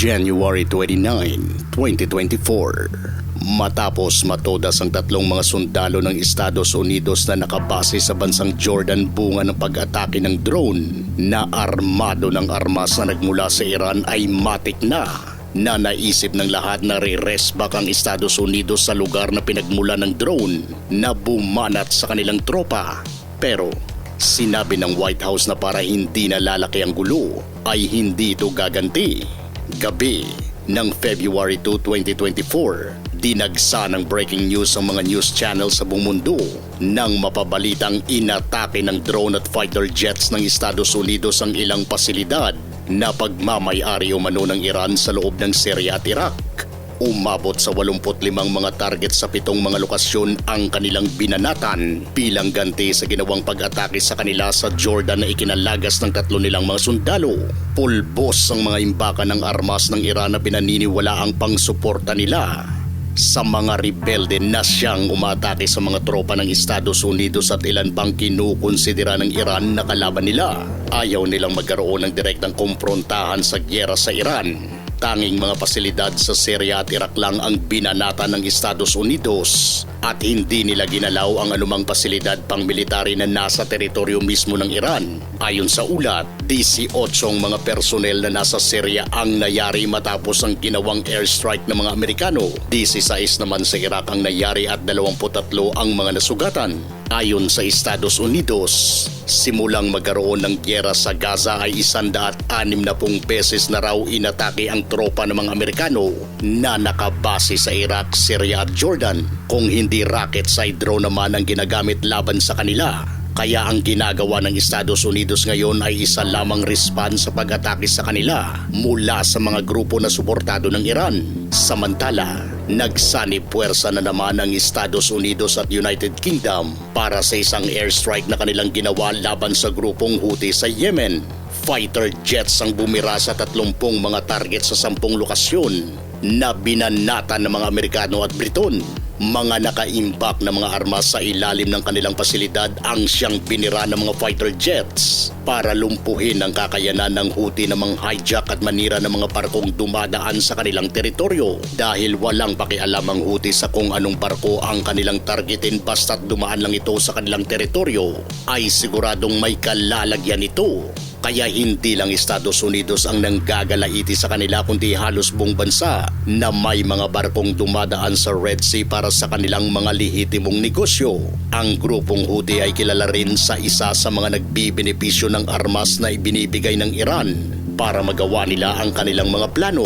January 29, 2024. Matapos matodas ang tatlong mga sundalo ng Estados Unidos na nakabase sa bansang Jordan bunga ng pag-atake ng drone na armado ng armas na nagmula sa Iran ay matik na na naisip ng lahat na re-rest back ang Estados Unidos sa lugar na pinagmula ng drone na bumanat sa kanilang tropa. Pero sinabi ng White House na para hindi na lalaki ang gulo ay hindi ito gaganti. Gabi ng February 2, 2024, dinagsa ng breaking news ang mga news channel sa buong mundo nang mapabalitang inatake ng drone at fighter jets ng Estados Unidos ang ilang pasilidad na pagmamayari umano ng Iran sa loob ng Syria at Iraq. Umabot sa 85 mga target sa pitong mga lokasyon ang kanilang binanatan bilang ganti sa ginawang pag-atake sa kanila sa Jordan na ikinalagas ng tatlo nilang mga sundalo. Pulbos ang mga imbakan ng armas ng Iran na pinaniniwala ang pangsuporta nila sa mga rebelde na siyang umatake sa mga tropa ng Estados Unidos at ilan pang kinukonsidera ng Iran na kalaban nila. Ayaw nilang magkaroon ng direktang komprontahan sa gyera sa Iran. Tanging mga pasilidad sa Syria at Iraq lang ang binanata ng Estados Unidos at hindi nila ginalaw ang anumang pasilidad pang military na nasa teritoryo mismo ng Iran. Ayon sa ulat, 18 ang mga personel na nasa Syria ang nayari matapos ang ginawang airstrike ng mga Amerikano. 16 naman sa Iraq ang nayari at 23 ang mga nasugatan. Ayon sa Estados Unidos, simulang magkaroon ng gyera sa Gaza ay isandaat anim na pung beses na raw inatake ang tropa ng mga Amerikano na nakabase sa Iraq, Syria at Jordan. Kung hindi rocket side drone naman ang ginagamit laban sa kanila. Kaya ang ginagawa ng Estados Unidos ngayon ay isa lamang response sa pag-atake sa kanila mula sa mga grupo na suportado ng Iran. Samantala, nagsanib puwersa na naman ang Estados Unidos at United Kingdom para sa isang airstrike na kanilang ginawa laban sa grupong Houthi sa Yemen. Fighter jets ang bumira sa 30 mga target sa 10 lokasyon na binanata ng mga Amerikano at Briton. Mga nakaimbak na mga armas sa ilalim ng kanilang pasilidad ang siyang binira ng mga fighter jets para lumpuhin ang kakayanan ng Houthi na mga hijack at manira ng mga barkong dumadaan sa kanilang teritoryo. Dahil walang pakialam ang Houthi sa kung anong barko ang kanilang targetin basta't dumaan lang ito sa kanilang teritoryo ay siguradong may kalalagyan ito kaya hindi lang Estados Unidos ang nanggagalaiti sa kanila kundi halos buong bansa na may mga barkong dumadaan sa Red Sea para sa kanilang mga lihitimong negosyo. Ang grupong Houthi ay kilala rin sa isa sa mga nagbibenepisyo ng armas na ibinibigay ng Iran para magawa nila ang kanilang mga plano.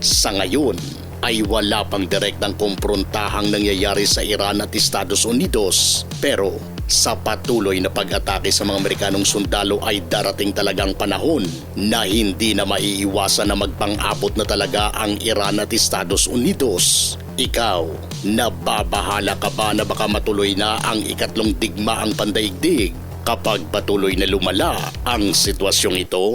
Sa ngayon, ay wala pang direktang komprontahang nangyayari sa Iran at Estados Unidos. Pero sa patuloy na pag-atake sa mga Amerikanong sundalo ay darating talagang panahon na hindi na maiiwasan na magpang-abot na talaga ang Iran at Estados Unidos. Ikaw, nababahala ka ba na baka matuloy na ang ikatlong digma ang pandaigdig kapag patuloy na lumala ang sitwasyong ito?